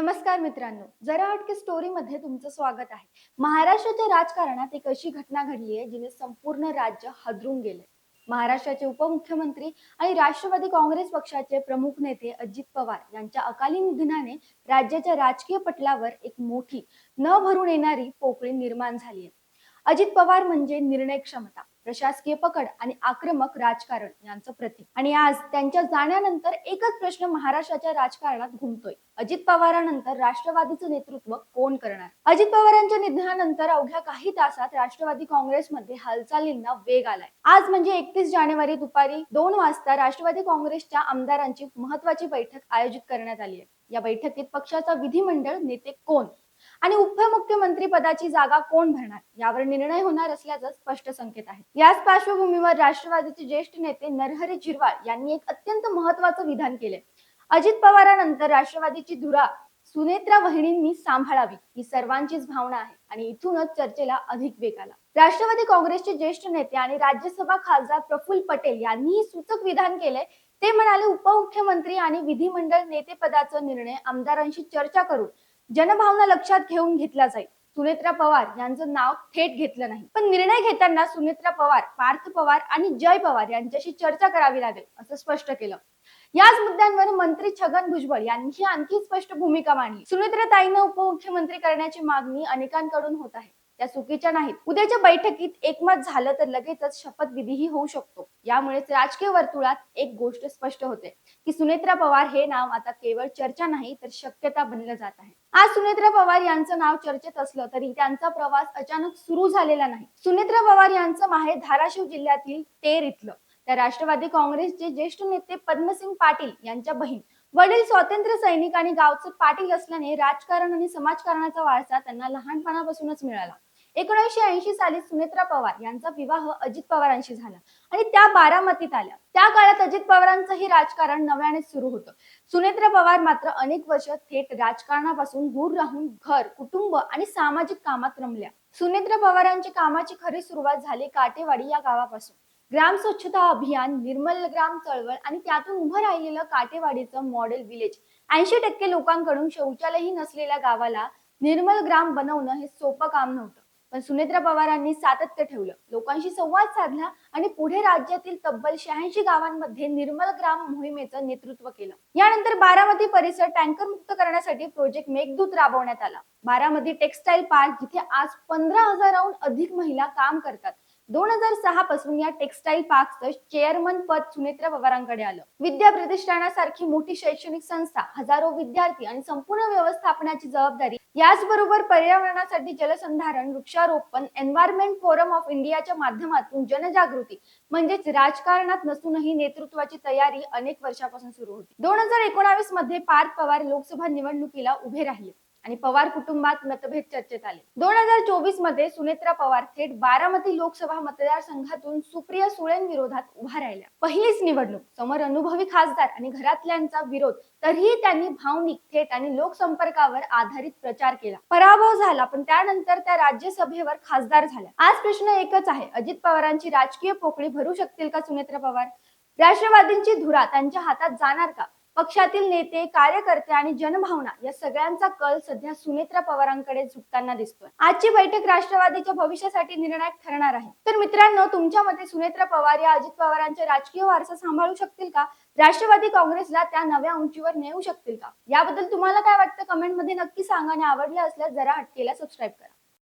नमस्कार मित्रांनो जरा अटके स्टोरी मध्ये तुमचं स्वागत आहे. महाराष्ट्राच्या राजकारणात एक अशी घटना घडली आहे जिने संपूर्ण राज्य हादरून गेले महाराष्ट्राचे उपमुख्यमंत्री आणि राष्ट्रवादी काँग्रेस पक्षाचे प्रमुख नेते अजित पवार यांच्या अकाली निधनाने राज्याच्या राजकीय पटलावर एक मोठी न भरून येणारी पोकळी निर्माण झाली आहे. अजित पवार म्हणजे निर्णय क्षमता. प्रशासकीय पकड आणि आक्रमक राजकारण यांचं प्रतीक. आणि आज त्यांच्या जाण्यानंतर एकच प्रश्न महाराष्ट्राच्या राजकारणात घुमतोय. अजित पवारानंतर राष्ट्रवादीचं नेतृत्व कोण करणार? अजित पवारांच्या निधनानंतर अवघ्या काही तासात राष्ट्रवादी काँग्रेसमध्ये हालचालींना वेग आलाय. आज म्हणजे एकतीस जानेवारी दुपारी दोन वाजता राष्ट्रवादी काँग्रेसच्या आमदारांची महत्वाची बैठक आयोजित करण्यात आली आहे. या बैठकीत पक्षाचा विधिमंडळ नेते कोण? आणि उपमुख्यमंत्री पदाची जागा कोण भरणार? यावर निर्णय होणार असल्याचं स्पष्ट संकेत आहे याच पार्श्वभूमीवर राष्ट्रवादीचे ज्येष्ठ नेते नरहरी झिरवाळ यांनी एक अत्यंत महत्वाचं विधान केले अजित पवारानंतर राष्ट्रवादीची धुरा सुनेत्रा वहिणींनी सांभाळावी ही सर्वांचीच भावना आहे आणि इथूनच चर्चेला अधिक वेग आला. राष्ट्रवादी काँग्रेसचे ज्येष्ठ नेते आणि राज्यसभा खासदार प्रफुल्ल पटेल यांनीही सूचक विधान केले ते म्हणाले उपमुख्यमंत्री आणि विधिमंडळ नेतेपदाचा निर्णय आमदारांशी चर्चा करून जनभावना लक्षात घेऊन घेतला जाईल. सुनेत्रा पवार यांचं नाव थेट घेतलं नाही. पण निर्णय घेताना सुनेत्रा पवार पार्थ पवार आणि जय पवार यांच्याशी चर्चा करावी लागेल असं स्पष्ट केलं. याच मुद्द्यांवर मंत्री छगन भुजबळ यांनी आणखी स्पष्ट भूमिका मांडली. सुनेत्रा ताईनं उपमुख्यमंत्री करण्याची मागणी अनेकांकडून होत आहे. त्या चुकीच्या नाहीत. उद्याच्या बैठकीत एकमत झालं तर लगेचच शपथविधीही होऊ शकतो. यामुळेच राजकीय वर्तुळात एक गोष्ट स्पष्ट होते की सुनेत्रा पवार हे नाव आता केवळ चर्चा नाही तर शक्यता बनलं जात आहे. आज सुनेत्रा पवार यांचं नाव चर्चेत असलं तरी त्यांचा प्रवास अचानक सुरू झालेला नाही. सुनेत्रा पवार यांचं माहे धाराशिव जिल्ह्यातील तेर इथलं. त्या राष्ट्रवादी काँग्रेसचे ज्येष्ठ नेते पद्मसिंग पाटील यांच्या बहीण वडील स्वातंत्र्य सैनिक आणि गावचे पाटील असल्याने राजकारण आणि समाजकारणाचा वारसा त्यांना लहानपणापासूनच मिळाला. एकोणीसशे ऐंशी साली सुनेत्रा पवार यांचा विवाह अजित पवारांशी झाला. आणि त्या बारामतीत आल्या. त्या काळात अजित पवारांचंही राजकारण नव्याने सुरू होतं. सुनेत्रा पवार मात्र अनेक वर्ष थेट राजकारणापासून दूर राहून घर कुटुंब आणि सामाजिक कामात रमल्या. सुनेत्रा पवारांची कामाची खरी सुरुवात झाली काटेवाडी या गावापासून. ग्राम स्वच्छता अभियान निर्मल ग्राम चळवळ आणि त्यातून उभं राहिलेलं काटेवाडीचं मॉडेल विलेज. ऐंशी टक्के लोकांकडून शौचालयही नसलेल्या गावाला निर्मल ग्राम बनवणं हे सोपं काम नव्हतं. पण सुनेत्रा पवारांनी सातत्य ठेवलं. लोकांशी संवाद साधला आणि पुढे राज्यातील तब्बल शहाऐंशी गावांमध्ये निर्मल ग्राम मोहिमेचं नेतृत्व केलं. यानंतर बारामती परिसर टँकर मुक्त करण्यासाठी प्रोजेक्ट मेघदूत राबवण्यात आला. बारामती टेक्सटाईल पार्क जिथे आज पंधरा हजाराहून अधिक महिला काम करतात. दोन हजार सहा पासून या टेक्सटाईल पार्कचं चेअरमन पद सुनेत्रा पवारांकडे आलं. विद्या प्रतिष्ठानासारखी मोठी शैक्षणिक संस्था हजारो विद्यार्थी आणि संपूर्ण व्यवस्थापनाची जबाबदारी याचबरोबर पर्यावरणासाठी जलसंधारण वृक्षारोपण एन्व्हायरमेंट फोरम ऑफ इंडियाच्या माध्यमातून जनजागृती म्हणजेच राजकारणात नसूनही नेतृत्वाची तयारी अनेक वर्षापासून सुरू होती. दोन हजार एकोणावीसमध्ये पार्थ पवार लोकसभा निवडणुकीला उभे राहिले. आणि पवार कुटुंबात मतभेद चर्चेत आले. दोन हजार चोवीसमध्ये सुनेत्रा पवार थेट बारामती लोकसभा मतदारसंघातून सुप्रिया सुळेंविरोधात उभा राहिल्या. पहिलीच निवडणूक समोर अनुभवी खासदार आणि घरातल्यांचा विरोध तरीही त्यांनी भावनिक थेट आणि लोकसंपर्कावर आधारित प्रचार केला. पराभव झाला पण त्यानंतर त्या राज्यसभेवर खासदार झाल्या. आज प्रश्न एकच आहे अजित पवारांची राजकीय पोकळी भरू शकतील का सुनेत्रा पवार? राष्ट्रवादींची धुरा त्यांच्या हातात जाणार का? पक्षातील नेते कार्यकर्ते आणि जनभावना या सगळ्यांचा कल सध्या सुनेत्रा पवारांकडे झुकताना दिसतोय. आजची बैठक राष्ट्रवादीच्या भविष्यासाठी निर्णायक ठरणार आहे. तर मित्रांनो तुमच्या मते सुनेत्रा पवार या अजित पवारांच्या राजकीय वारसा सांभाळू शकतील का? राष्ट्रवादी काँग्रेसला त्या नव्या उंचीवर नेऊ शकतील का? याबद्दल तुम्हाला काय वाटतं? कमेंटमध्ये नक्की सांगा आणि आवडलं असल्यास जरा हटकेला सबस्क्राईब करा.